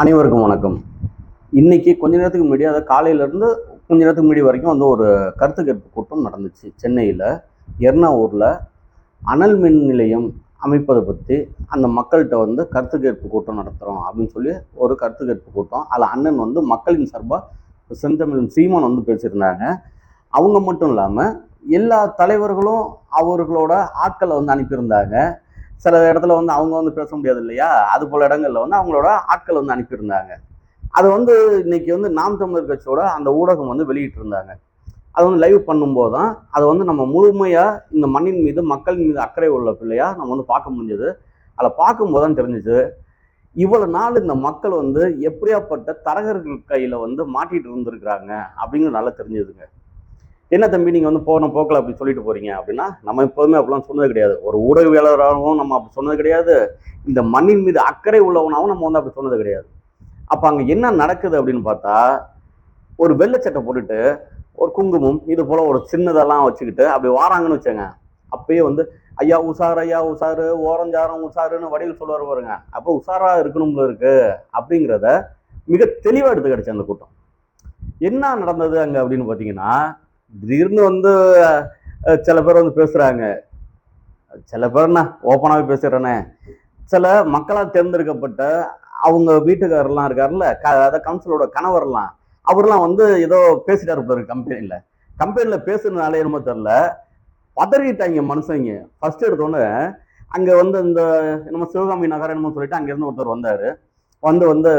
அனைவருக்கும் வணக்கம். இன்னைக்கு கொஞ்ச நேரத்துக்கு முன்னாடி அதாவது காலையிலேருந்து கொஞ்ச நேரத்துக்கு முன்னாடி வரைக்கும் வந்து ஒரு கருத்து கேட்பு கூட்டம் நடந்துச்சு சென்னையில். எர்ணாவூரில் அனல் மின் நிலையம் அமைப்பதை பற்றி அந்த மக்கள்கிட்ட வந்து கருத்து கேட்பு கூட்டம் நடத்துகிறோம் அப்படின்னு சொல்லி ஒரு கருத்து கேட்பு கூட்டம். அதில் அண்ணன் வந்து மக்களின் சார்பாக செந்தமிழ் சீமான் வந்து பேசியிருந்தாங்க. அவங்க மட்டும் இல்லாமல் எல்லா தலைவர்களும் அவர்களோட ஆட்களை வந்து அனுப்பியிருந்தாங்க. சில இடத்துல வந்து அவங்க வந்து பேச முடியாது இல்லையா? அது போல இடங்கள்ல வந்து அவங்களோட ஆட்கள் வந்து அனுப்பியிருந்தாங்க. அது வந்து இன்னைக்கு வந்து நாம் தமிழர் கட்சியோட அந்த ஊடகம் வந்து வெளியிட்டு இருந்தாங்க அது வந்து லைவ் பண்ணும்போது தான் அதை வந்து நம்ம முழுமையாக இந்த மண்ணின் மீது மக்கள் மீது அக்கறை உள்ள பிள்ளையா நம்ம வந்து பார்க்க முடிஞ்சது. அதில் பார்க்கும்போது தான் தெரிஞ்சிச்சு இவ்வளோ நாள் இந்த மக்கள் வந்து எப்படியாப்பட்ட தரகர்கள் கையில் வந்து மாட்டிகிட்டு இருந்திருக்கிறாங்க அப்படிங்கிறது நல்லா தெரிஞ்சதுங்க. என்ன தம்பி நீங்கள் வந்து போன போக்கில் அப்படி சொல்லிட்டு போறீங்க அப்படின்னா நம்ம எப்போதுமே அப்படிலாம் சொன்னது கிடையாது. ஒரு ஊடகவியலராகவும் நம்ம அப்படி சொன்னது கிடையாது. இந்த மண்ணின் மீது அக்கறை உள்ளவனாகவும் நம்ம வந்து அப்படி சொன்னது கிடையாது. அப்போ அங்கே என்ன நடக்குது அப்படின்னு பார்த்தா ஒரு வெள்ளை சட்டை போட்டுட்டு ஒரு குங்குமம் இது போல் ஒரு சின்னதெல்லாம் வச்சுக்கிட்டு அப்படி வாராங்கன்னு வச்சேங்க அப்பயே வந்து ஐயா உஷார் ஐயா உஷாரு ஓரஞ்சாரம் உஷாருன்னு வடிவில் சொல்லுவார் பாருங்க. அப்போ உஷாராக இருக்கணும்ல இருக்கு. அப்படிங்கிறத மிக தெளிவாக எடுத்து கிடச்சி அந்த கூட்டம். என்ன நடந்தது அங்கே அப்படின்னு பார்த்தீங்கன்னா திடீர்னு வந்து சில பேர் வந்து பேசுகிறாங்க சில பேர்னா ஓப்பனாகவே பேசுகிறேனே சில மக்களால் தேர்ந்தெடுக்கப்பட்ட அவங்க வீட்டுக்காரர்லாம் இருக்காருல்ல க அதாவது கவுன்சிலோட கணவர்லாம் அவர்லாம் வந்து ஏதோ பேசிட்டார் இருப்பாரு கம்பெனியில் கம்பெனியில் பேசுனதுனால என்னமோ தெரில பதறிட்டாங்க மனுஷங்க. ஃபர்ஸ்ட் எடுத்தோன்னே அங்கே வந்து இந்த நம்ம சிவகாமி நகரம் என்னமோ சொல்லிட்டு அங்கேருந்து ஒருத்தர் வந்தார். வந்து வந்து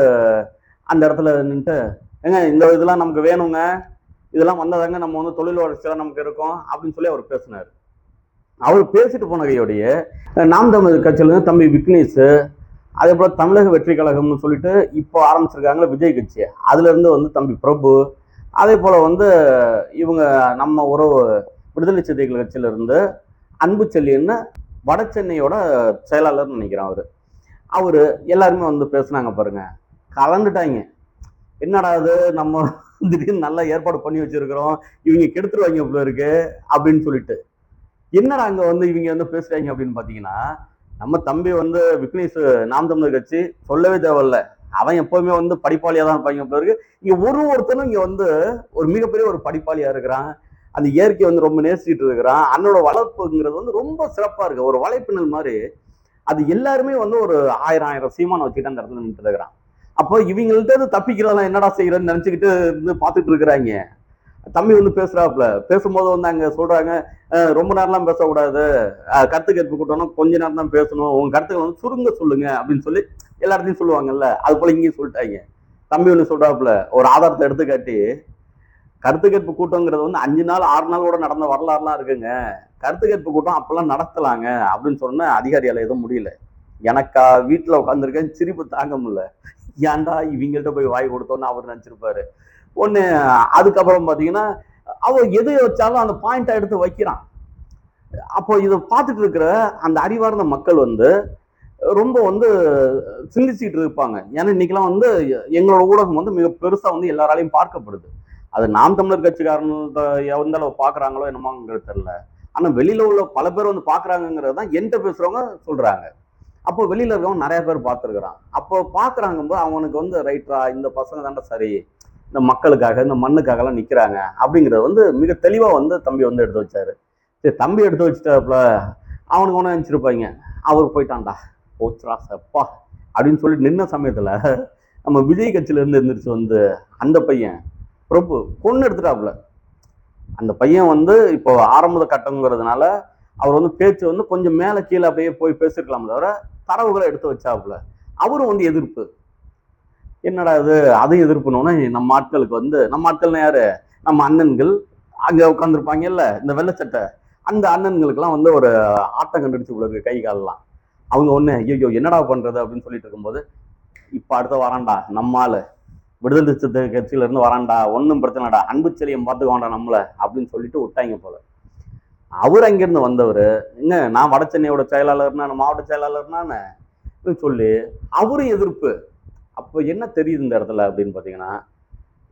அந்த இடத்துல நின்றுட்டு ஏங்க இந்த இதெல்லாம் நமக்கு வேணுங்க. இதெல்லாம் வந்தாதாங்க நம்ம வந்து தொழில் வளர்ச்சியெல்லாம் நமக்கு இருக்கும் அப்படின்னு சொல்லி அவர் பேசினார். அவர் பேசிட்டு போனகையோடைய நாம் தமிழ் கட்சியிலேருந்து தம்பி விக்னேஷ் அதே போல் தமிழக வெற்றி கழகம்னு சொல்லிட்டு இப்போ ஆரம்பிச்சிருக்காங்களே விஜய் கட்சி அதுலேருந்து வந்து தம்பி பிரபு அதே போல் வந்து இவங்க நம்ம உறவு விடுதலை சிறுத்தைகள் கட்சியிலேருந்து அன்பு செல்லின்னு வட சென்னையோட செயலாளர்னு நினைக்கிறேன் அவர். அவர் எல்லாருமே வந்து பேசுனாங்க பாருங்க. கலந்துட்டாங்க. என்னடா அது நம்ம திடீர்னு நல்லா ஏற்பாடு பண்ணி வச்சிருக்கிறோம். இவங்க கெடுத்துருவாங்க இவ்வளோ இருக்கு அப்படின்னு சொல்லிட்டு. என்னடா அங்கே வந்து இவங்க வந்து பேசுறாங்க அப்படின்னு பார்த்தீங்கன்னா நம்ம தம்பி வந்து விக்னேஷ் நாம் தமிழர் கட்சி சொல்லவே தேவையில்ல. அவன் எப்பவுமே வந்து படிப்பாளியா தான் இருப்பாங்க போல இருக்கு. இங்கே ஒரு ஒருத்தனும் இங்கே வந்து ஒரு மிகப்பெரிய ஒரு படிப்பாளியா இருக்கிறான். அந்த இயற்கையை வந்து ரொம்ப நேசிட்டு இருக்கிறான். அண்ணனோட வளர்ப்புங்கிறது வந்து ரொம்ப சிறப்பா இருக்கு. ஒரு வலைப்பின்னல் மாதிரி. அது எல்லாருமே வந்து ஒரு ஆயிரம் ஆயிரம் சீமானம் வச்சுக்கிட்டு அந்த இடத்துல நின்றுட்டு இருக்கிறான். அப்போ இவங்கள்ட்ட இருந்து தப்பிக்கிறதெல்லாம் என்னடா செய்யறேன்னு நினைச்சுக்கிட்டு இருந்து பார்த்துட்டு இருக்கிறாங்க. தம்பி வந்து பேசுறாப்புல. பேசும்போது வந்து அங்க சொல்றாங்க "அஹ், ரொம்ப நேரம்லாம் பேசக்கூடாது. கருத்து கேட்பு கூட்டணும் கொஞ்ச நேரம் தான் பேசணும். உங்க கருத்துக்களை வந்து சுருங்க சொல்லுங்க. அப்படின்னு சொல்லி எல்லாத்தையும் சொல்லுவாங்கல்ல. அது போல இங்கேயும் சொல்லிட்டாங்க. தம்பி ஒன்று சொல்றாப்புல ஒரு ஆதாரத்தை எடுத்துக்காட்டி கருத்து கேட்பு கூட்டங்கிறது வந்து அஞ்சு நாள் ஆறு நாள் கூட நடந்த வரலாறுலாம் இருக்குங்க. கருத்து கேட்பு கூட்டம் அப்பெல்லாம் நடத்தலாங்க அப்படின்னு சொன்ன அதிகாரியால எதுவும் முடியல. எனக்கா வீட்டில் உட்காந்துருக்கேன் சிரிப்பு தாங்க முடியல. ஏன்டா இவங்கள்ட்ட போய் வாய் கொடுத்தோன்னு அவர் நினச்சிருப்பாரு. ஒன்று அதுக்கப்புறம் பார்த்தீங்கன்னா அவர் எது வச்சாலும் அந்த பாயிண்டை எடுத்து வைக்கிறான். அப்போ இதை பார்த்துட்டு இருக்கிற அந்த அறிவார்ந்த மக்கள் வந்து ரொம்ப வந்து சிந்திச்சுட்டு இருப்பாங்க. ஏன்னா இன்னைக்கெல்லாம் வந்து எங்களோட ஊடகம் வந்து மிக பெருசாக வந்து எல்லாராலையும் பார்க்கப்படுது. அது நாம் தமிழர் கட்சிக்காரங்க எந்த அளவு பார்க்குறாங்களோ என்னமோங்கிறது தெரில ஆனால் வெளியில் உள்ள பல பேர் வந்து பார்க்கறாங்கங்கிறது தான் என்கிட்ட பேசுகிறவங்க சொல்கிறாங்க அப்போ வெளியில இருக்கவங்க நிறைய பேர் பார்த்துருக்குறான். அப்போ பார்க்கறாங்கும்போது அவனுக்கு வந்து ரைட்ரா இந்த பசங்க தாண்டா சரி. இந்த மக்களுக்காக இந்த மண்ணுக்காகலாம் நிக்கிறாங்க. அப்படிங்கிறத வந்து மிக தெளிவா வந்து தம்பி வந்து எடுத்து வச்சாரு. சரி தம்பி எடுத்து வச்சுட்டாப்புல அவனுக்கு ஒன்று நினச்சிருப்பாங்க. அவர் போயிட்டான்டா. போச்சுரா செப்பா. அப்படின்னு சொல்லி நின்ன சமயத்துல நம்ம விஜய் கட்சியில இருந்து எந்திரிச்சு வந்து அந்த பையன் பிரபு கொண்டு எடுத்துட்டாப்புல. அந்த பையன் வந்து இப்போ ஆரம்ப கட்டங்கிறதுனால அவர் வந்து பேச்சு வந்து கொஞ்சம் மேலே கீழே அப்படியே போய் பேசிருக்கலாம் தவிர தரவுகளை எடுத்து வச்சாப்புல. அவரும் வந்து எதிர்ப்பு. என்னடா இது? அதையும் எதிர்ப்புனோன்னா நம்ம ஆட்களுக்கு வந்து நம்ம ஆட்கள்னா யாரு? நம்ம அண்ணன்கள். அங்க உட்காந்துருப்பாங்கல்ல இந்த வெள்ளச்சட்டை அந்த அண்ணன்களுக்கெல்லாம் வந்து ஒரு ஆட்டம் கண்டுபிடிச்சு உள்ளது கை காலெல்லாம் அவங்க ஒன்று ஐயோ என்னடா பண்ணுறது அப்படின்னு சொல்லிட்டு இருக்கும்போது இப்போ அடுத்த வரான்டா நம்ம விடுதலை கட்சியிலேருந்து வரான்டா ஒன்றும் பிரச்சனைடா அன்பு செலியம் பார்த்துக்கோண்டா நம்மள அப்படின்னு சொல்லிட்டு விட்டாங்க போல. அவர் அங்கிருந்து வந்தவர். என்ன நான் வட சென்னையோட செயலாளர்னா மாவட்ட செயலாளர்னான்னு சொல்லி அவரும் எதிர்ப்பு. அப்போ என்ன தெரியுது இந்த இடத்துல அப்படின்னு பார்த்தீங்கன்னா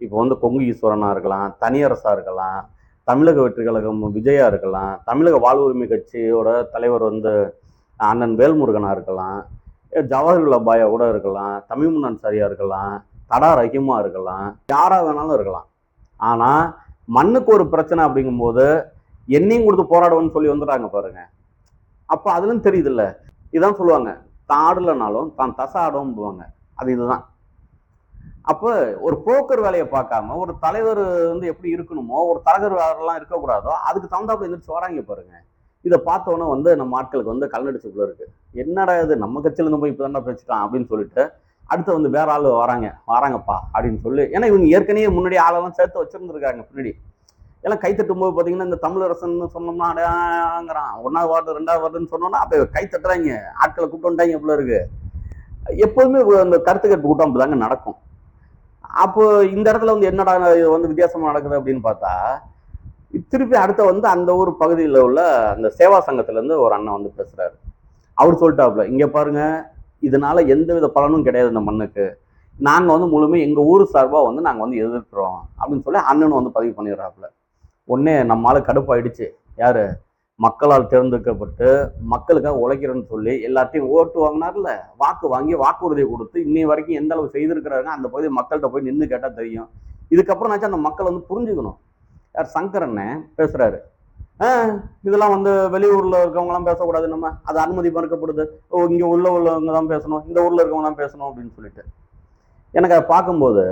இப்போ வந்து கொங்கு ஈஸ்வரனாக இருக்கலாம் தனியரசாக இருக்கலாம் தமிழக வெற்றி கழகம் விஜயா இருக்கலாம் தமிழக வாழ்வுரிமை கட்சியோட தலைவர் வந்து அண்ணன் வேல்முருகனாக இருக்கலாம் ஜவஹர்லால் பாயா கூட இருக்கலாம் தமிமுன் அன்சாரியா இருக்கலாம் தடா ரஹீமா இருக்கலாம் யாராக வேணாலும் இருக்கலாம். ஆனால் மண்ணுக்கு ஒரு பிரச்சனை அப்படிங்கும்போது என்னையும் கொடுத்து போராடுவோம்னு சொல்லி வந்துடுறாங்க பாருங்க. அப்போ அதுலும் தெரியுதுல்ல. இதான் சொல்லுவாங்க தான் ஆடலைனாலும் தான் தசை ஆடும்புவாங்க அது இதுதான். அப்போ ஒரு புரோக்கர் வேலையை பார்க்காம ஒரு தலைவர் வந்து எப்படி இருக்கணுமோ ஒரு தலைவர் வேலைலாம் இருக்கக்கூடாதோ அதுக்கு தகுந்தாப்புல எந்திரிச்சு வராங்க பாருங்க. இதை பார்த்தோன்னே வந்து நம்ம ஆட்களுக்கு வந்து கல்லடிச்சுக்குள்ள இருக்கு. என்னடா இது நம்ம கட்சியிலேருந்து போய் இப்போ தானே பேசிட்டான் அப்படின்னு சொல்லிட்டு அடுத்து வந்து வேற ஆள் வராங்க வராங்கப்பா அப்படின்னு சொல்லி ஏன்னா இவங்க ஏற்கனவே முன்னாடி ஆளெல்லாம் சேர்த்து வச்சிருந்துருக்காங்க பின்னாடி. எல்லாம் கை தட்டும் போது பார்த்தீங்கன்னா இந்த தமிழரசன் சொன்னோம்னா அடையாங்கிறான் ஒன்றாவது வார்டு ரெண்டாவது வார்டுன்னு சொன்னோம்னா அப்போ கை தட்டுறாங்க. ஆட்களை கூப்பிட்டு வந்துட்டாங்க இவ்வளோ இருக்கு. எப்போதுமே அந்த கருத்து கேட்பு கூட்டம் அப்படிதாங்க நடக்கும். அப்போ இந்த இடத்துல வந்து என்னடா இது வந்து வித்தியாசமாக நடக்குது அப்படின்னு பார்த்தா திருப்பி அடுத்த வந்து அந்த ஊர் பகுதியில் உள்ள அந்த சேவா சங்கத்துலேருந்து ஒரு அண்ணன் வந்து பேசுகிறாரு அவர் சொல்லிட்டாப்புல இங்கே பாருங்க இதனால எந்த வித பலனும் கிடையாது இந்த மண்ணுக்கு. நாங்கள் வந்து முழுமையாக எங்கள் ஊர் சார்பாக வந்து நாங்கள் வந்து எதிர்க்கிறோம். அப்படின்னு சொல்லி அண்ணனும் வந்து பதிவு பண்ணிடுறாப்புல. உடனே நம்மளால் கடுப்பாயிடுச்சு. யார்? மக்களால் தேர்ந்தெடுக்கப்பட்டு மக்களுக்காக உழைக்கிறேன்னு சொல்லி எல்லாத்தையும் ஓட்டு வாங்கினார்ல. வாக்கு வாங்கி வாக்குறுதியை கொடுத்து இன்னை வரைக்கும் எந்த அளவு செய்திருக்கிறாங்க அந்த பகுதி மக்கள்கிட்ட போய் நின்று கேட்டால் தெரியும். இதுக்கப்புறம் இதுக்கப்புறம்னாச்சும் அந்த மக்கள் வந்து புரிஞ்சுக்கணும். யார்? சங்கரண்ணே பேசுகிறாரு ஆ இதெல்லாம் வந்து வெளியூரில் இருக்கவங்கலாம் பேசக்கூடாது நம்ம. அது அனுமதி மறுக்கப்படுது. ஓ இங்கே உள்ள உள்ளவங்க தான் பேசணும். இந்த ஊரில் இருக்கவங்க தான் பேசணும் அப்படின்னு சொல்லிட்டு. எனக்கு அதை பார்க்கும்போது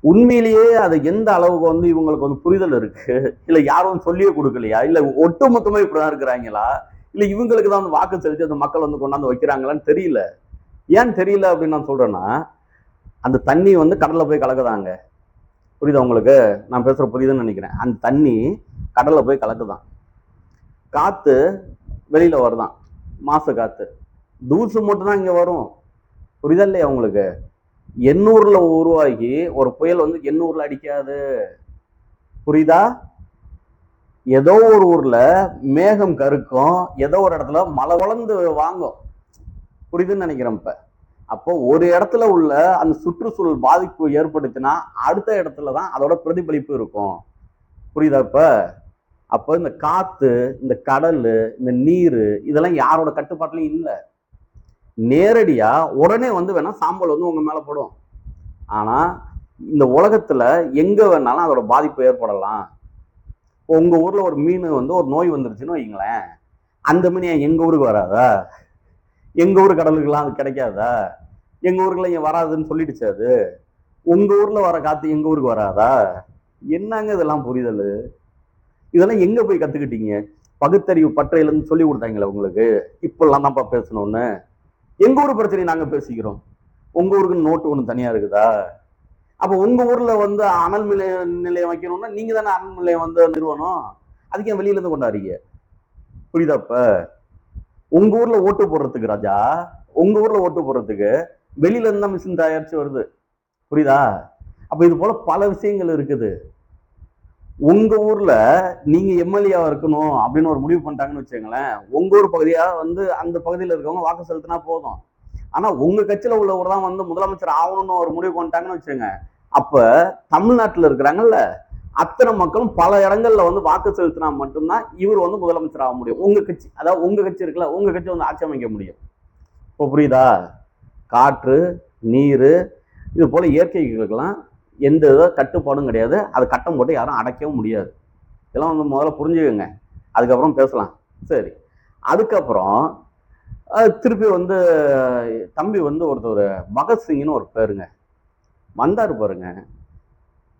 உண்மையிலேயே அது எந்த அளவுக்கு வந்து இவங்களுக்கு வந்து புரிதல் இருக்கு? இல்லை யாரும் சொல்லியே கொடுக்கலையா? இல்லை ஒட்டுமொத்தமாக இப்படிதான் இருக்கிறாங்களா? இல்லை இவங்களுக்கு தான் வந்து வாக்கு செலுத்தி அந்த மக்கள் வந்து கொண்டாந்து வைக்கிறாங்களான்னு தெரியல. ஏன் தெரியல அப்படின்னு நான் சொல்கிறேன்னா அந்த தண்ணி வந்து கடலில் போய் கலக்குதாங்க. புரியுதா உங்களுக்கு? நான் பேசுகிற புரியுதுன்னு நினைக்கிறேன். அந்த தண்ணி கடலில் போய் கலக்குதான். காற்று வெளியில் வருதான். மாசு காற்று தூசு மட்டும் தான் வரும். புரியுதா இல்லையா உங்களுக்கு? எண்ணூரில் உருவாகி ஒரு புயல் வந்து எண்ணூரில் அடிக்காது. புரியுதா? ஏதோ ஒரு ஊரில் மேகம் கருக்கும் ஏதோ ஒரு இடத்துல மழை வளர்ந்து வாங்கும். புரியுதுன்னு நினைக்கிறேன் இப்ப. அப்போ ஒரு இடத்துல உள்ள அந்த சுற்றுச்சூழல் பாதிப்பு ஏற்பட்டுச்சுன்னா அடுத்த இடத்துல தான் அதோட பிரதிபலிப்பு இருக்கும். புரியுதா இப்ப? அப்போ இந்த காத்து இந்த கடல் இந்த நீர் இதெல்லாம் யாரோட கட்டுப்பாட்டிலையும் இல்லை. நேரடியாக உடனே வந்து வேணால் சாம்பல் வந்து உங்கள் மேலே போடும். ஆனால் இந்த உலகத்தில் எங்கே வேணாலும் அதோட பாதிப்பு ஏற்படலாம். உங்கள் ஊரில் ஒரு மீன் வந்து ஒரு நோய் வந்துருச்சுன்னு வைங்களேன். அந்த மீன் ஏன் எங்கள் ஊருக்கு வராதா? எங்கள் ஊர் கடலுக்கெல்லாம் அது கிடைக்காதா? எங்கள் ஊருக்குலாம் ஏன் வராதுன்னு சொல்லிடுச்சு அது. உங்கள் ஊரில் வர காற்று எங்கள் ஊருக்கு வராதா? என்னங்க இதெல்லாம் புரிதல்? இதெல்லாம் எங்கே போய் கற்றுக்கிட்டீங்க பகுத்தறிவு பற்றையிலேருந்து சொல்லி கொடுத்தாங்களே உங்களுக்கு? இப்போல்லாம் தான்ப்பா பேசணும்னு. எங்க ஊர் பிரச்சனை நாங்க பேசிக்கிறோம். உங்க ஊருக்கு நோட்டு ஒன்று தனியா இருக்குதா? அப்ப உங்க ஊர்ல வந்து அனல் நிலைய நிலையம் வைக்கணும்னா நீங்க தானே அனல் நிலையம் வந்து நிறுவனம். அதுக்கு ஏன் வெளியில இருந்து கொண்டாடுறீங்க? புரியுதாப்ப உங்க ஊர்ல ஓட்டு போடுறதுக்கு ராஜா உங்க ஊர்ல ஓட்டு போடுறதுக்கு வெளியில இருந்தா தான் மிஷின் தயாரிச்சு வருது. புரியுதா? அப்ப இது போல பல விஷயங்கள் இருக்குது. உங்க ஊர்ல நீங்க எம்எல்ஏவா இருக்கணும் அப்படின்னு ஒரு முடிவு பண்ணிட்டாங்கன்னு வச்சுங்களேன் உங்க ஊர் பகுதியா வந்து அந்த பகுதியில் இருக்கவங்க வாக்கு செலுத்தினா போதும். ஆனா உங்க கட்சியில உள்ளவர் தான் வந்து முதலமைச்சர் ஆகணும்னு ஒரு முடிவு பண்ணிட்டாங்கன்னு வச்சுங்க அப்ப தமிழ்நாட்டில் இருக்கிறாங்கல்ல அத்தனை மக்களும் பல இடங்கள்ல வந்து வாக்கு செலுத்தினா மட்டும்தான் இவர் வந்து முதலமைச்சர் ஆக முடியும். உங்க கட்சி அதாவது உங்க கட்சி இருக்குல்ல உங்க கட்சி வந்து ஆட்சி அமைக்க முடியும். இப்போ புரியுதா? காற்று நீர் இது போல இயற்கைகளுக்கெல்லாம் எந்த இதோ கட்டுப்பாடும் கிடையாது. அது கட்டம் போட்டு யாரும் அடைக்கவும் முடியாது. இதெல்லாம் வந்து முதல்ல புரிஞ்சுக்கோங்க. அதுக்கப்புறம் பேசலாம். சரி. அதுக்கப்புறம் திருப்பி வந்து தம்பி வந்து ஒருத்தர் பகத்சிங்னு ஒரு பேருங்க. வந்தார் பாருங்க.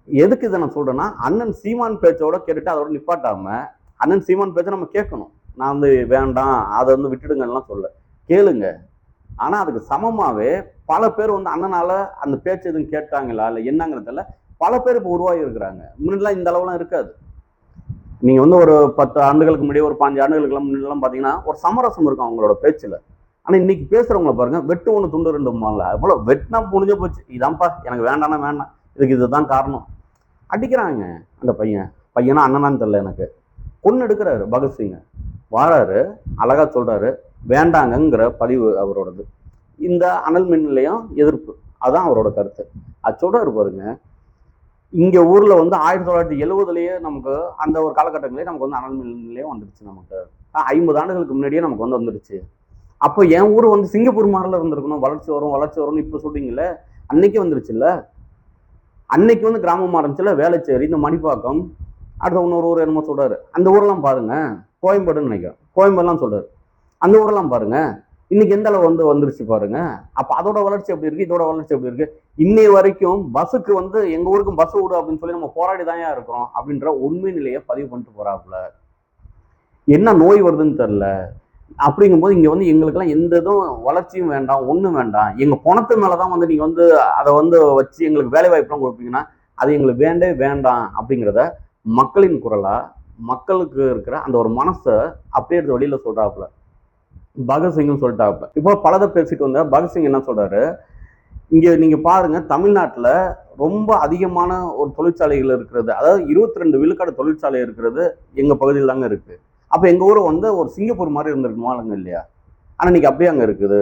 எதுக்கு இதை நான் சொல்கிறேன்னா அண்ணன் சீமான் பேச்சோட கேட்டுட்டு அதோட நிப்பாட்டாம அண்ணன் சீமான் பேச்சை நம்ம கேட்கணும். நான் வந்து வேண்டாம் அதை வந்து விட்டுடுங்கலாம் சொல்ல கேளுங்க. ஆனால் அதுக்கு சமமாகவே பல பேர் வந்து அண்ணனால அந்த பேச்சு எதுவும் கேட்டாங்களா? இல்லை என்னங்கிறதில்ல பல பேர் இப்போ உருவாகி இருக்கிறாங்க முன்னாடிலாம் இந்த அளவுலாம் இருக்காது. நீங்கள் வந்து ஒரு பத்து ஆண்டுகளுக்கு முன்னாடி ஒரு பாஞ்சு ஆண்டுகளுக்கு முன்னாடிலாம் பார்த்தீங்கன்னா ஒரு சமரசம் இருக்கும் அவங்களோட பேச்சில். ஆனால் இன்னைக்கு பேசுகிறவங்கள பாருங்கள் வெட்டு ஒன்று துண்டு ரெண்டு மால அவ்வளோ வெட்டினா முடிஞ்ச போச்சு. இதான்ப்பா எனக்கு வேண்டாம்னா வேண்டாம். இதுக்கு இதுதான் காரணம். அடிக்கிறாங்க அந்த பையன். பையனா அண்ணனான்னு தெரில எனக்கு. பொண்ணு எடுக்கிறாரு பகத்சிங்க. வாராரு அழகாக சொல்கிறாரு வேண்டாங்கங்கிற பதிவு அவரோடது. இந்த அனல் மின் நிலையம் எதிர்ப்பு. அதான் அவரோட கருத்து. அச்சோட பாருங்க இங்க ஊர்ல வந்து ஆயிரத்தி தொள்ளாயிரத்தி எழுபதுலேயே நமக்கு அந்த ஒரு காலகட்டங்களே நமக்கு வந்து அனல் மின் நிலையம் வந்துருச்சு நமக்கு. ஐம்பது ஆண்டுகளுக்கு முன்னாடியே நமக்கு வந்து வந்துருச்சு. அப்போ என் ஊர் வந்து சிங்கப்பூர் மாதிரில இருந்திருக்கணும். வளர்ச்சி வரும் வளர்ச்சி வரும்னு இப்போ சொல்றீங்கல்ல அன்னைக்கே வந்துருச்சுல்ல? அன்னைக்கு வந்து கிராமம் ஆரம்பிச்சுல வேலைச்சேரி இந்த மணிப்பாக்கம் அடுத்த இன்னொரு ஊர் என்னமோ சொல்றாரு. அந்த ஊரெல்லாம் பாருங்க கோயம்பேடுன்னு நினைக்கிறேன். கோயம்பேடுலாம் சொல்றாரு. அந்த ஊரெல்லாம் பாருங்க. இன்னைக்கு எந்த அளவு வந்து வந்துருச்சு பாருங்க. அப்ப அதோட வளர்ச்சி எப்படி இருக்கு? இதோட வளர்ச்சி எப்படி இருக்கு? இன்னை வரைக்கும் பஸ்ஸுக்கு வந்து எங்க ஊருக்கும் பஸ் விடு அப்படின்னு சொல்லி நம்ம போராடி தான் இருக்கிறோம் அப்படின்ற உண்மை நிலையை பதிவு பண்ணிட்டு போறாப்புல. என்ன நோய் வருதுன்னு தெரில அப்படிங்கும்போது இங்கே வந்து எங்களுக்கெல்லாம் எந்த இதுவும் வளர்ச்சியும் வேண்டாம் ஒன்றும் வேண்டாம். எங்கள் பணத்து மேலதான் வந்து நீங்கள் வந்து அதை வந்து வச்சு எங்களுக்கு வேலை வாய்ப்புலாம் கொடுப்பீங்கன்னா அது எங்களுக்கு வேண்டே வேண்டாம் அப்படிங்கிறத மக்களின் குரலாக மக்களுக்கு இருக்கிற அந்த ஒரு மனசை அப்படியே எடுத்து வெளியில் சொல்கிறாப்புல பகத்சிங்னு சொல்லிட்டாப்புல இப்போ பலதை பேசிட்டு வந்த பகத்சிங் என்ன சொல்றாரு? இங்க நீங்க பாருங்க தமிழ்நாட்டில் ரொம்ப அதிகமான ஒரு தொழிற்சாலைகள் இருக்கிறது. அதாவது இருபத்தி ரெண்டு விழுக்காடு தொழிற்சாலை இருக்கிறது எங்க பகுதியில் தாங்க இருக்கு. அப்போ எங்க ஊர் வந்து ஒரு சிங்கப்பூர் மாதிரி இருந்திருக்குமாங்க இல்லையா? ஆனா இன்றைக்கி அப்படியே அங்க இருக்குது.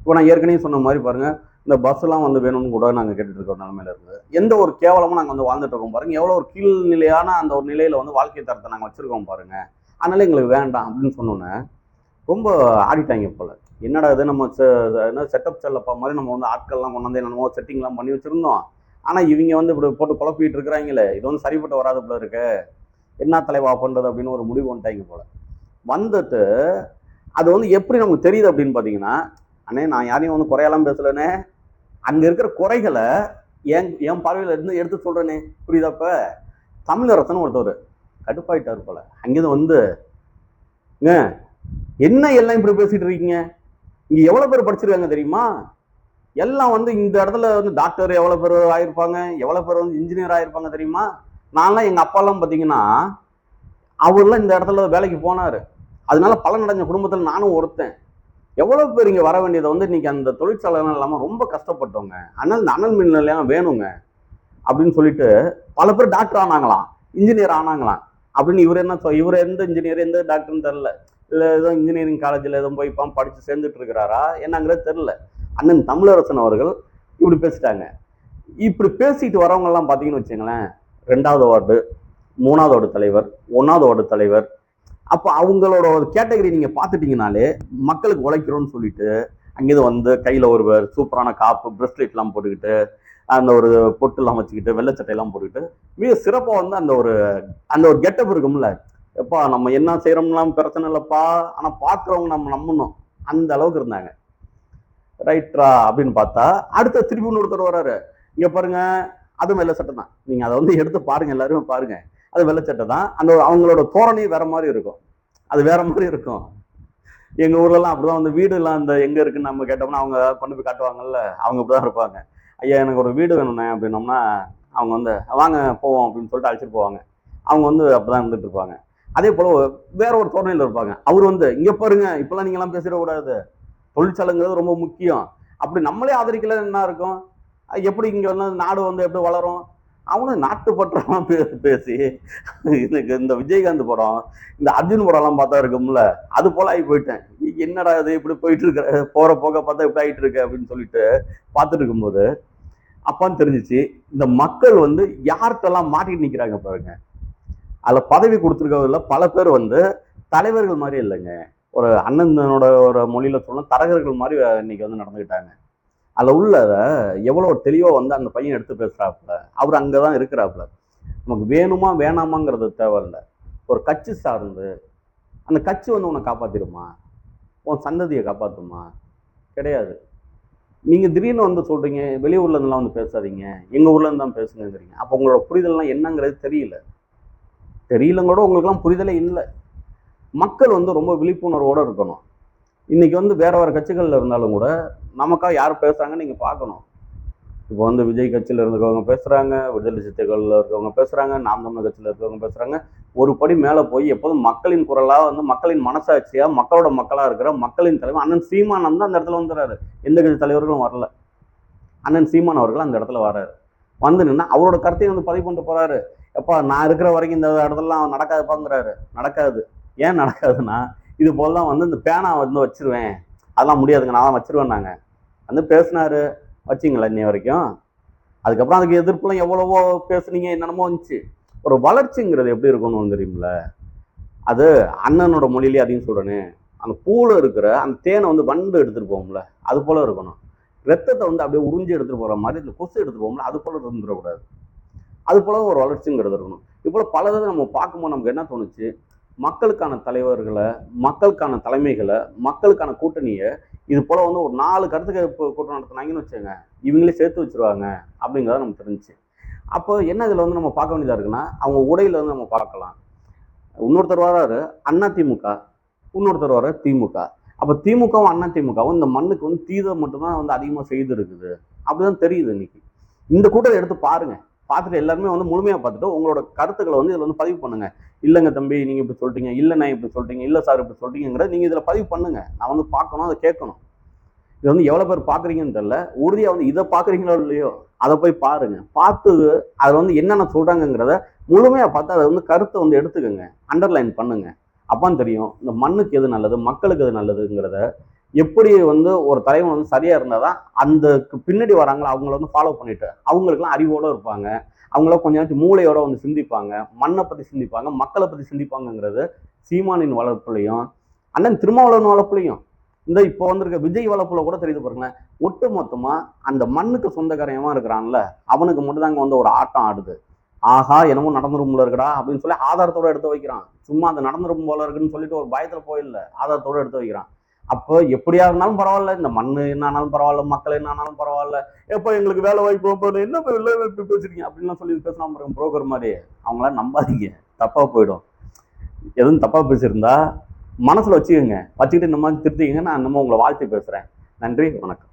இப்போ நான் ஏற்கனவே சொன்ன மாதிரி பாருங்க இந்த பஸ் எல்லாம் வந்து வேணும்னு கூட நாங்க கேட்டுட்டு இருக்க நிலமையில இருக்குது எந்த ஒரு கேவலமும் நாங்க வந்து வாழ்ந்துட்டு இருக்கோம் பாருங்க. எவ்வளவு ஒரு கீழ்நிலையான அந்த ஒரு நிலையில வந்து வாழ்க்கை தரத்தை நாங்க வச்சிருக்கோம் பாருங்க. அதனால எங்களுக்கு வேண்டாம் அப்படின்னு சொன்னோன்னே ரொம்ப ஆடிட்டாங்க போல. என்னடா இது? நம்ம செ- என்ன செட்டப் செல்லப்பா மாதிரி நம்ம வந்து ஆட்கள்லாம் கொண்டு வந்து என்னமோ செட்டிங்லாம் பண்ணி வச்சுருந்தோம். ஆனால் இவங்க வந்து இப்படி போட்டு குழப்பிட்டு இருக்கிறாங்களே இது வந்து சரிப்பட்டு வராது போல இருக்கு. என்ன தலைவா பண்றது அப்படின்னு ஒரு முடிவு வந்துட்டாங்க போல. வந்துட்டு அது வந்து எப்படி நமக்கு தெரியுது அப்படின்னு பார்த்தீங்கன்னா அண்ணே நான் யாரையும் வந்து குறையெல்லாம் பேசலனே அங்கே இருக்கிற குறைகளை என் என் பார்வையில் இருந்து எடுத்து சொல்கிறேனே புரியுதாப்ப தமிழரசன் ஒருத்தவர் கடுப்பாயிட்டார் போல. அங்கேருந்து வந்து என்ன எல்லாம் இப்படி பேசிட்டு இருக்கீங்க? இங்க எவ்வளவு பேர் படிச்சிருக்காங்க தெரியுமா? எல்லாம் வந்து இந்த இடத்துல வந்து டாக்டர் எவ்வளவு பேர் ஆயிருப்பாங்க? எவ்வளவு பேர் வந்து இன்ஜினியர் ஆயிருப்பாங்க தெரியுமா? நான்லாம் எங்க அப்பாலாம் பாத்தீங்கன்னா அவர்லாம் இந்த இடத்துல வேலைக்கு போனாரு. அதனால பலன் அடைஞ்ச குடும்பத்துல நானும் ஒருத்தன். எவ்வளவு பேர் இங்க வர வேண்டியதை வந்து இன்னைக்கு அந்த தொழிற்சாலைகள் இல்லாம ரொம்ப கஷ்டப்பட்டவங்க. அனல் இந்த அனல் மின் நிலையம் வேணுங்க. அப்படின்னு சொல்லிட்டு பல பேர் டாக்டர் ஆனாங்களாம். இன்ஜினியர் ஆனாங்களாம். அப்படின்னு இவர் என்ன இவர் எந்த இன்ஜினியர் எந்த டாக்டர்னு தெரில இல்லை ஏதோ இன்ஜினியரிங் காலேஜில் எதுவும் போய் இப்போ படித்து சேர்ந்துட்டு இருக்கிறாரா? என்னங்கிறது தெரில அண்ணன் தமிழரசன் அவர்கள் இப்படி பேசிட்டாங்க. இப்படி பேசிட்டு வரவங்கெல்லாம் பார்த்தீங்கன்னு வச்சுங்களேன் ரெண்டாவது வார்டு மூணாவது வார்டு தலைவர் ஒன்றாவது வார்டு தலைவர். அப்போ அவங்களோட ஒரு கேட்டகரி நீங்கள் பார்த்துட்டீங்கனாலே மக்களுக்கு உழைக்கிறோம்னு சொல்லிட்டு அங்கேருந்து வந்து கையில் ஒருவர் சூப்பரான காப்பு பிரஸ்லெட்லாம் போட்டுக்கிட்டு அந்த ஒரு பொட்டுலாம் வச்சுக்கிட்டு வெள்ளை சட்டையெல்லாம் போட்டுக்கிட்டு மிக சிறப்பாக வந்து அந்த ஒரு அந்த ஒரு கெட்டப் இருக்கும்ல எப்பா நம்ம என்ன செய்கிறோம்லாம் பிரச்சனை இல்லைப்பா. ஆனால் பார்க்குறவங்க நம்ம நம்பணும். அந்த அளவுக்கு இருந்தாங்க. ரைட்ரா அப்படின்னு பார்த்தா அடுத்த திருப்பி இன்னொருத்தர் வர்றாரு இங்கே பாருங்க அது வெள்ளை சட்டை தான். நீங்கள் அதை வந்து எடுத்து பாருங்கள் எல்லாருமே பாருங்க. அது வெள்ளை சட்டை தான். அந்த அவங்களோட தோரணி வேற மாதிரி இருக்கும். அது வேற மாதிரி இருக்கும். எங்கள் ஊர்லலாம் அப்படிதான். வந்து வீடுலாம் அந்த எங்கே இருக்குன்னு நம்ம கேட்டோம்னா அவங்க கொண்டு போய் காட்டுவாங்கல்ல அவங்க அப்படிதான் இருப்பாங்க. ஐயா எனக்கு ஒரு வீடு வேணும்ண்ணே அப்படின்னோம்னா அவங்க வந்து வாங்க போவோம் அப்படின்னு சொல்லிட்டு அழைச்சிட்டு போவாங்க. அவங்க வந்து அப்படிதான் இருந்துட்டு இருப்பாங்க. அதே போல வேற ஒரு தோரணையில் இருப்பாங்க. அவர் வந்து இங்க பாருங்க இப்பெல்லாம் நீங்க எல்லாம் பேசிடக்கூடாது. தொழிற்சாலைங்கிறது ரொம்ப முக்கியம். அப்படி நம்மளே ஆதரிக்கல என்ன இருக்கும்? அது எப்படி இங்க வந்து நாடு வந்து எப்படி வளரும்? அவனும் நாட்டுப்பற்றமா பே பேசி எனக்கு இந்த விஜயகாந்த் படம் இந்த அர்ஜுன் படம்லாம் பார்த்தா இருக்கும்ல அது போல ஆகி போயிட்டேன். என்னடா இது இப்படி போயிட்டு இருக்க? போற போக பார்த்தா இப்படி ஆயிட்டு இருக்கு? அப்படின்னு சொல்லிட்டு பார்த்துட்டு இருக்கும்போது அப்பான்னு தெரிஞ்சிச்சு இந்த மக்கள் வந்து யார்கிட்டலாம் மாட்டிட்டு நிக்கிறாங்க பாருங்க. அதில் பதவி கொடுத்துருக்கவங்கள பல பேர் வந்து தலைவர்கள் மாதிரி இல்லைங்க. ஒரு அண்ணனோட ஒரு மொழியில் சொன்னால் தரகர்கள் மாதிரி இன்னைக்கு வந்து நடந்துக்கிட்டாங்க அதில் உள்ள எவ்வளோ தெளிவாக வந்து அந்த பையன் எடுத்து பேசுகிறாப்புல அவர் அங்கே தான் இருக்கிறாப்புல. நமக்கு வேணுமா வேணாமாங்கிறது தேவையில்ல. ஒரு கட்சி சார்ந்து அந்த கட்சி வந்து உன்னை காப்பாற்றிடுமா உன் சந்ததியை காப்பாற்றுமா கிடையாது. நீங்கள் திடீர்னு வந்து சொல்கிறீங்க வெளியூர்லேருந்துலாம் வந்து பேசாதீங்க எங்கள் ஊர்லேருந்து தான் பேசுங்கிறீங்க அப்போ உங்களோட புரிதல்லாம் என்னங்கிறது தெரியல. தெரியலங்கூட உங்களுக்குலாம் புரிதலே இல்லை. மக்கள் வந்து ரொம்ப விழிப்புணர்வோடு இருக்கணும். இன்றைக்கி வந்து வேறு வேறு கட்சிகளில் இருந்தாலும் கூட நமக்காக யார் பேசுகிறாங்கன்னு நீங்கள் பார்க்கணும். இப்போ வந்து விஜய் கட்சியில் இருக்கிறவங்க பேசுகிறாங்க விடுதலை சித்தைகளில் இருக்கிறவங்க பேசுகிறாங்க நாம் தமிழ் கட்சியில் இருக்கிறவங்க பேசுகிறாங்க ஒரு படி மேலே போய் எப்போதும் மக்களின் குரலாக வந்து மக்களின் மனசாட்சியாக மக்களோட மக்களாக இருக்கிற மக்களின் தலைவர் அண்ணன் சீமான் வந்து அந்த இடத்துல வந்துடுறாரு எந்த கட்சி தலைவர்களும் வரல. அண்ணன் சீமான் அவர்கள் அந்த இடத்துல வராரு. வந்து நின்னா அவரோட கருத்தையும் வந்து பதிவு பண்ணிட்டு போகிறாரு எப்பா நான் இருக்கிற வரைக்கும் இந்த இடத்துலலாம் நடக்காதுப்பாங்கிறாரு. நடக்காது. ஏன் நடக்காதுன்னா இது போலலாம் வந்து இந்த பேனா வந்து வச்சிருவேன். அதெல்லாம் முடியாதுங்க நான் தான் வச்சிருவேன் நாங்கள் வந்து பேசினாரு. வச்சிங்களா இன்னை வரைக்கும்? அதுக்கப்புறம் அதுக்கு எதிர்ப்புலாம் எவ்வளவோ பேசுனீங்க என்னென்னமோ வந்துச்சு ஒரு வளர்ச்சிங்கிறது எப்படி இருக்கணும் தெரியுமில? அது அண்ணனோட மொழியிலே அதையும் சொல்கிறேன்னு அந்த பூவில் இருக்கிற அந்த தேனை வந்து வண்டு எடுத்துகிட்டு போகும்ல அது போல் இருக்கணும். ரத்தத்தை வந்து அப்படியே உறிஞ்சி எடுத்துகிட்டு போகிற மாதிரி இந்த கொசு எடுத்துகிட்டு போகும்ல அது போல் இருந்துடக்கூடாது. அது போல் ஒரு வளர்ச்சிங்கிறது இருக்கணும். இப்போ பல இதை நம்ம பார்க்கும்போது நமக்கு என்ன தோணுச்சு? மக்களுக்கான தலைவர்களை மக்களுக்கான தலைமைகளை மக்களுக்கான கூட்டணியை இது போல் வந்து ஒரு நாலு கருத்துக்கு இப்போ கூட்டம் நடத்தினாங்கன்னு வச்சுங்க இவங்களே சேர்த்து வச்சிருவாங்க அப்படிங்கிறத நமக்கு தெரிஞ்சுச்சு. அப்போ என்ன இதில் வந்து நம்ம பார்க்க வேண்டியதாக இருக்குன்னா அவங்க உடையில வந்து நம்ம பார்க்கலாம். இன்னொருத்தர் வராரு அண்ணா திமுக. இன்னொருத்தர் வர திமுக. அப்போ திமுகவும் அண்ணா திமுகவும் இந்த மண்ணுக்கு வந்து தீதை மட்டும்தான் வந்து அதிகமாக செய்து இருக்குது அப்படிதான் தெரியுது இன்னைக்கு. இந்த கூட்டத்தை எடுத்து பாருங்கள் பார்த்துட்டு எல்லாருமே வந்து முழுமையாக பார்த்துட்டு உங்களோட கருத்துக்களை வந்து இதில் வந்து பதிவு பண்ணுங்க. இல்லைங்க தம்பி நீங்கள் இப்படி சொல்லிட்டீங்க இல்லை நான் இப்படி சொல்லிட்டீங்க இல்லை சார் இப்படி சொல்லிட்டீங்கிறத நீங்கள் இதில் பதிவு பண்ணுங்க. நான் வந்து பார்க்கணும் அதை கேட்கணும். இது வந்து எவ்வளோ பேர் பார்க்குறீங்கன்னு தெரியல. உறுதியாக வந்து இதை பார்க்குறீங்களோ இல்லையோ அதை போய் பாருங்க. பார்த்து அதில் வந்து என்னென்ன சொல்கிறாங்கங்கிறத முழுமையாக பார்த்து அதை வந்து கருத்தை வந்து எடுத்துக்கோங்க. அண்டர்லைன் பண்ணுங்க. அப்பான்னு தெரியும் இந்த மண்ணுக்கு எது நல்லது மக்களுக்கு எது நல்லதுங்கிறத எப்படி வந்து ஒரு தலைவன் வந்து சரியா இருந்தாதான் அந்த பின்னாடி வராங்களோ அவங்கள வந்து ஃபாலோ பண்ணிட்டு அவங்களுக்குலாம் அறிவோட இருப்பாங்க. அவங்கள கொஞ்ச நேரத்துக்கு மூளையோட வந்து சிந்திப்பாங்க. மண்ணை பற்றி சிந்திப்பாங்க. மக்களை பற்றி சிந்திப்பாங்கங்கிறது சீமானின் வளர்ப்புலையும் அண்ணன் திருமாவளவன் வளர்ப்புலையும். இந்த இப்போ வந்திருக்க விஜய் வளர்ப்புல கூட தெரியுது பாருங்களேன். ஒட்டு மொத்தமாக அந்த மண்ணுக்கு சொந்தக்காரயமா இருக்கிறான்ல அவனுக்கு மட்டும்தாங்க வந்து ஒரு ஆட்டம் ஆடுது. ஆஹா என்னமோ நடந்துரும் போல இருக்கடா அப்படின்னு சொல்லி ஆதாரத்தோட எடுத்து வைக்கிறான். சும்மா அந்த நடந்துரும் போல இருக்குன்னு சொல்லிட்டு ஒரு பயத்தில் போயிடல ஆதாரத்தோட எடுத்து வைக்கிறான். அப்போ எப்படியா இருந்தாலும் பரவாயில்ல இந்த மண் என்ன ஆனாலும் பரவாயில்ல மக்கள் என்ன ஆனாலும் பரவாயில்ல. எப்போ எங்களுக்கு வேலை வாய்ப்பு இப்போ என்ன இப்போ வேலை வாய்ப்பு பேசுறீங்க அப்படின்லாம் சொல்லி பேசலாம் பாருங்க புரோக்கர் மாதிரி. அவங்களாம் நம்பாதீங்க. தப்பாக போயிடும். எதுவும் தப்பாக பேசியிருந்தா மனசில் வச்சுக்கோங்க. வச்சுக்கிட்டு இந்த மாதிரி திருத்திக்கங்க நான் இன்னமும் உங்களை வாழ்த்து பேசுகிறேன் நன்றி வணக்கம்.